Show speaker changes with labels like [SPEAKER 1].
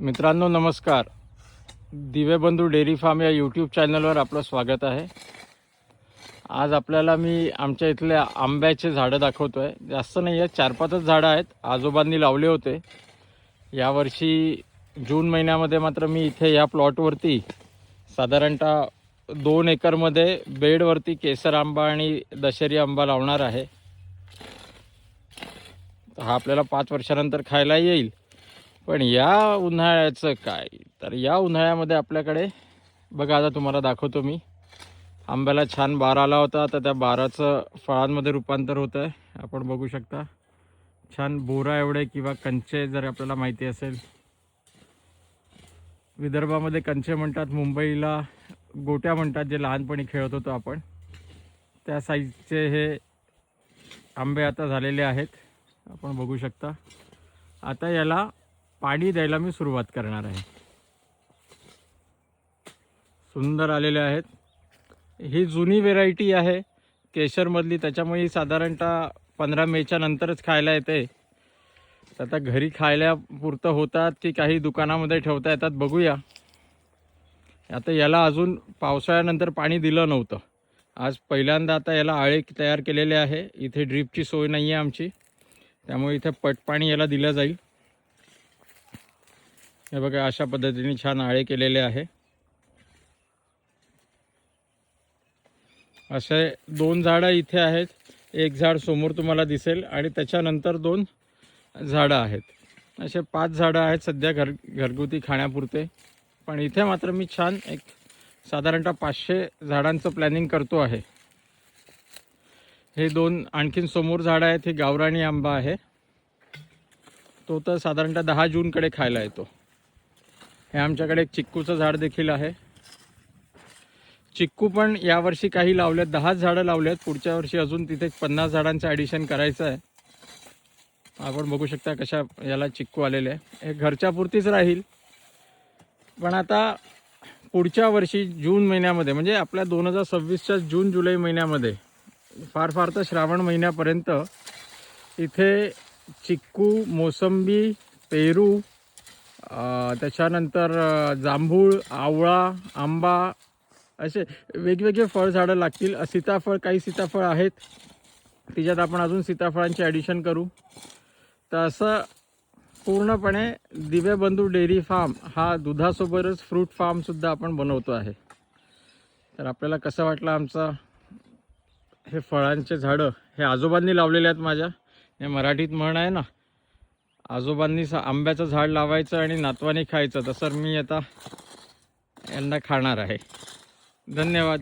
[SPEAKER 1] मित्रांनो नमस्कार. Divebandhu dairy farm या यूट्यूब चॅनलवर आपलं स्वागत आहे. आज आपल्याला मी आमच्या इथल्या आंब्याचे झाडं दाखवतो आहे जास्त नाही आहे चार पाचच झाडं आहेत. आजोबांनी लावले होते. यावर्षी जून महिन्यामध्ये मात्र मी इथे या प्लॉटवरती साधारणतः दोन एकरमध्ये बेडवरती केसर आंबा आणि दशेरी आंबा लावणार आहे. हा आपल्याला पाच वर्षानंतर खायला येईल. पण या उन्हाळ्याचं काय? तर या उन्हाळ्यामध्ये आपल्याकडे बघा आता तुम्हाला दाखवतो मी. आंब्याला छान बार आला होता तर त्या बाराचं फळांमध्ये रूपांतर होतं आहे आपण बघू शकता. छान बोरा एवढे किंवा कंचे जर आपल्याला माहिती असेल. विदर्भामध्ये कंचे म्हणतात मुंबईला गोट्या म्हणतात जे लहानपणी खेळत होतो आपण. त्या साईजचे हे आंबे आता झालेले आहेत. आपण बघू शकता. आता याला पाणी द्यायला मी सुरुवात करणार आहे. सुंदर आलेले आहेत. ही जुनी व्हेरायटी आहे. केशरमधली त्याच्यामुळे ही साधारणतः पंधरा मेच्या नंतरच खायला येते. तर आता घरी खायला पुरतं होतात की काही दुकानामध्ये ठेवता येतात बघूया. आता याला अजून पावसाळ्यानंतर पाणी दिलं नव्हतं. आज पहिल्यांदा आता याला आळे तयार केलेले आहे. इथे ड्रीपची सोय नाही आहे आमची. त्यामुळे इथे पटपाणी याला दिलं जाईल. हे बघा अशा पद्धतीने छान आळे केलेले आहे. असे दोन झाडं इथे आहेत. एक झाड समोर तुम्हाला दिसेल आणि त्याच्यानंतर दोन झाडं आहेत. असे पाच झाडं आहेत सध्या घर घरगुती खाण्यापुरते. पण इथे मात्र मी छान एक साधारणतः पाचशे झाडांचं प्लॅनिंग करतो आहे. हे दोन आणखीन समोर झाडं आहेत. हे गावराणी आंबा आहे. तो तर साधारणतः दहा जूनकडे खायला येतो. हे आमच्याकडे एक चिक्कूचं झाड देखील आहे. चिक्कू पण यावर्षी काही लावलेत दहाच झाडं लावलेत. पुढच्या वर्षी अजून तिथे पन्नास झाडांचं ॲडिशन करायचं आहे. आपण बघू शकता कशा याला चिक्कू आलेले आहे. हे घरच्या पुरतीच राहील. पण आता पुढच्या वर्षी जून महिन्यामध्ये म्हणजे आपल्या दोन हजार सव्वीसच्या जून जुलै महिन्यामध्ये फार फार तर श्रावण महिन्यापर्यंत इथे चिक्कू मोसंबी पेरू त्याच्यानंतर जांभूळ आवळा आंबा असे वेगवेगळे फळझाडं लागतील. सीताफळ काही सीताफळ आहेत. तिच्यात आपण अजून सीताफळांचे ॲडिशन करू. तर असं पूर्णपणे दिव्यबंधू डेअरी फार्म हा दुधासोबतच फ्रूट फार्मसुद्धा आपण बनवतो आहे. तर आपल्याला कसं वाटलं आमचं हे फळांचे झाडं? हे आजोबांनी लावलेले आहेत माझ्या. हे मराठीत म्हण आहे ना आजोबांनी आंब्याचं झाड लावायचं आणि नातवानी खायचं. तसं मी आता यांना खाणार आहे. धन्यवाद.